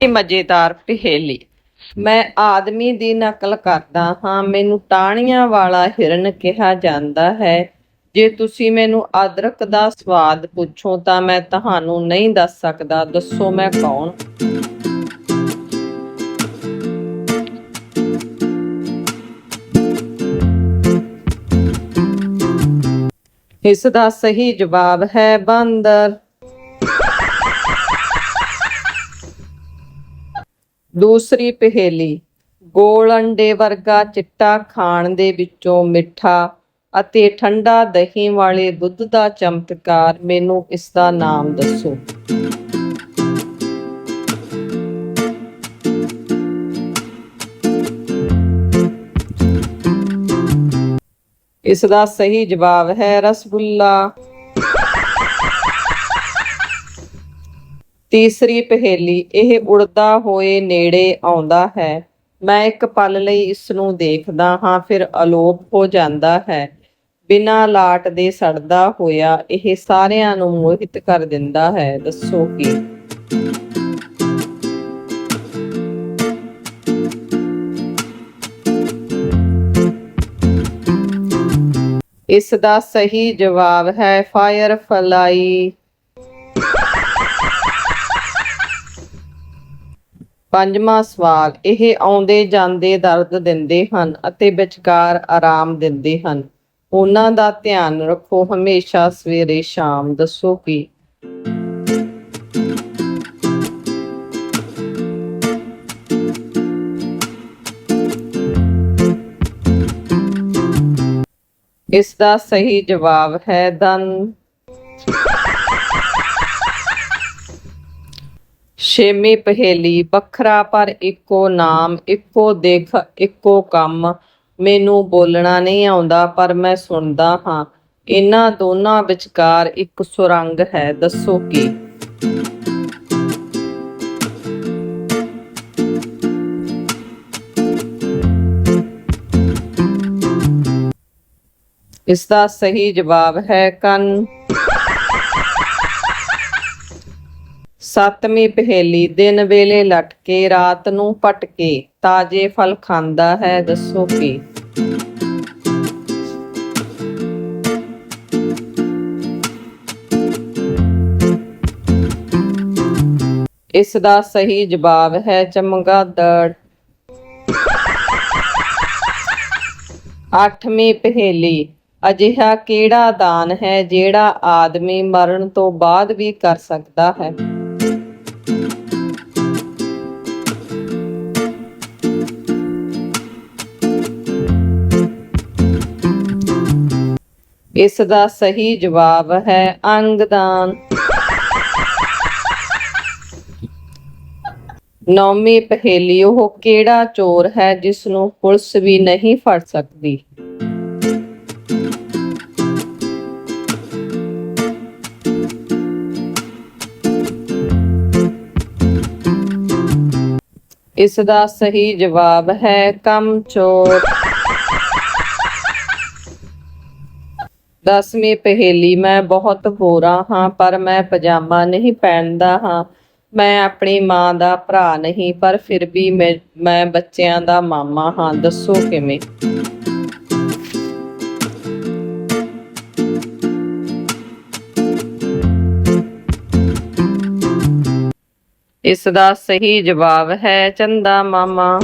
ਇਹ ਮਜ਼ੇਦਾਰ ਪਹੇਲੀ। ਮੈਂ ਆਦਮੀ ਦੀ ਨਕਲ ਕਰਦਾ ਹਾਂ, ਮੈਨੂੰ ਟਾਹਣੀਆਂ ਵਾਲਾ ਹਿਰਨ ਕਿਹਾ ਜਾਂਦਾ ਹੈ। ਜੇ ਤੁਸੀਂ ਮੈਨੂੰ ਅਦਰਕ ਦਾ ਸਵਾਦ ਪੁੱਛੋ ਤਾਂ ਮੈਂ ਤੁਹਾਨੂੰ ਨਹੀਂ ਦੱਸ ਸਕਦਾ। ਦੱਸੋ ਮੈਂ ਕੌਣ? ਇਸ ਦਾ ਸਹੀ ਜਵਾਬ ਹੈ ਬਾਂਦਰ। ਦੂਸਰੀ ਪਹੇਲੀ, ਗੋਲ ਅੰਡੇ ਵਰਗਾ ਚਿੱਟਾ ਖਾਣ ਦੇ ਵਿੱਚੋਂ ਮਿੱਠਾ ਅਤੇ ਠੰਡਾ ਦਹੀਂ ਵਾਲੇ ਦੁੱਧ ਦਾ ਚਮਤਕਾਰ ਮੈਨੂੰ ਇਸ ਦਾ ਨਾਮ ਦੱਸੋ। ਇਸ ਦਾ ਸਹੀ ਜਵਾਬ ਹੈ ਰਸਗੁੱਲਾ। ਤੀਸਰੀ ਪਹੇਲੀ, ਇਹ ਉੜਦਾ ਹੋਏ ਨੇੜੇ ਆਉਂਦਾ ਹੈ। ਮੈਂ ਇੱਕ ਪਲ ਲਈ ਇਸ ਨੂੰ ਦੇਖਦਾ ਹਾਂ, ਫਿਰ ਅਲੋਪ ਹੋ ਜਾਂਦਾ ਹੈ। ਬਿਨਾਂ ਲਾਟ ਦੇ ਸੜਦਾ ਹੋਇਆ ਇਹ ਸਾਰਿਆਂ ਨੂੰ ਮੋਹਿਤ ਕਰ ਦਿੰਦਾ ਹੈ, ਦੱਸੋ ਕੀ? ਇਸ ਦਾ ਸਹੀ ਜਵਾਬ ਹੈ, ਫਾਇਰ ਫਲਾਈ। ਪੰਜਵਾਂ ਸਵਾਲ, ਇਹ ਆਉਂਦੇ ਜਾਂਦੇ ਦਰਦ ਦਿੰਦੇ ਹਨ ਅਤੇ ਵਿਚਕਾਰ ਆਰਾਮ ਦਿੰਦੇ ਹਨ। ਉਹਨਾਂ ਦਾ ਧਿਆਨ ਰੱਖੋ, ਹਮੇਸ਼ਾ ਸਵੇਰੇ ਸ਼ਾਮ ਦੱਸੋ ਕਿ ਇਸ ਦਾ ਸਹੀ ਜਵਾਬ ਹੈ ਦਨ ਛੇਵੀਂ ਪਹੇਲੀ, ਵੱਖਰਾ ਪਰ ਇੱਕੋ ਨਾਮ, ਇੱਕੋ ਦੇਖ, ਇੱਕੋ ਕੰਮ। ਮੈਨੂੰ ਬੋਲਣਾ ਨਹੀਂ ਆਉਂਦਾ, ਪਰ ਮੈਂ ਸੁਣਦਾ ਹਾਂ। ਇਹਨਾਂ ਦੋਨਾਂ ਵਿਚਕਾਰ ਇੱਕ ਸੁਰੰਗ ਹੈ, ਦੱਸੋ ਕੀ? ਇਸ ਦਾ ਸਹੀ ਜਵਾਬ ਹੈ ਕੰਨ। ਸੱਤਵੀਂ ਪਹੇਲੀ ਦਿਨ ਵੇਲੇ ਲਟਕੇ ਰਾਤ ਨੂੰ ਪਟਕੇ ਤਾਜੇ ਫਲ ਖਾਂਦਾ ਹੈ, ਦੱਸੋ ਕੀ? ਇਸ ਦਾ ਸਹੀ ਜਵਾਬ ਹੈ ਚਮਗਾਦੜ ਅੱਠਵੀਂ ਪਹੇਲੀ, ਅਜਿਹਾ ਕਿਹੜਾ ਦਾਨ ਹੈ ਜਿਹੜਾ ਆਦਮੀ ਮਰਨ ਤੋਂ ਬਾਅਦ ਵੀ ਕਰ ਸਕਦਾ ਹੈ? ਇਸ ਦਾ ਸਹੀ ਜਵਾਬ ਹੈ ਅੰਗਦਾਨ। ਨੌਵੀਂ ਪਹੇਲੀ, ਉਹ ਕਿਹੜਾ ਚੋਰ ਹੈ ਜਿਸ ਨੂੰ ਪੁਲਿਸ ਵੀ ਨਹੀਂ ਫੜ ਸਕਦੀ? ਇਸ ਦਾ ਸਹੀ ਜਵਾਬ ਹੈ ਕਮ ਚੋਰ ਦਸਵੀਂ ਪਹੇਲੀ ਮੈਂ ਬਹੁਤ ਗੋਰਾ ਹਾਂ, ਪਰ ਮੈਂ ਪਜਾਮਾ ਨਹੀਂ ਪਹਿਨਦਾ ਹਾਂ। ਮੈਂ ਆਪਣੀ ਮਾਂ ਦਾ ਭਰਾ ਨਹੀਂ, ਪਰ ਫਿਰ ਵੀ ਮੈਂ ਬੱਚਿਆਂ ਦਾ ਮਾਮਾ ਹਾਂ। ਦੱਸੋ ਕਿਵੇਂ? ਇਸ ਦਾ ਸਹੀ ਜਵਾਬ ਹੈ ਚੰਦਾ ਮਾਮਾ।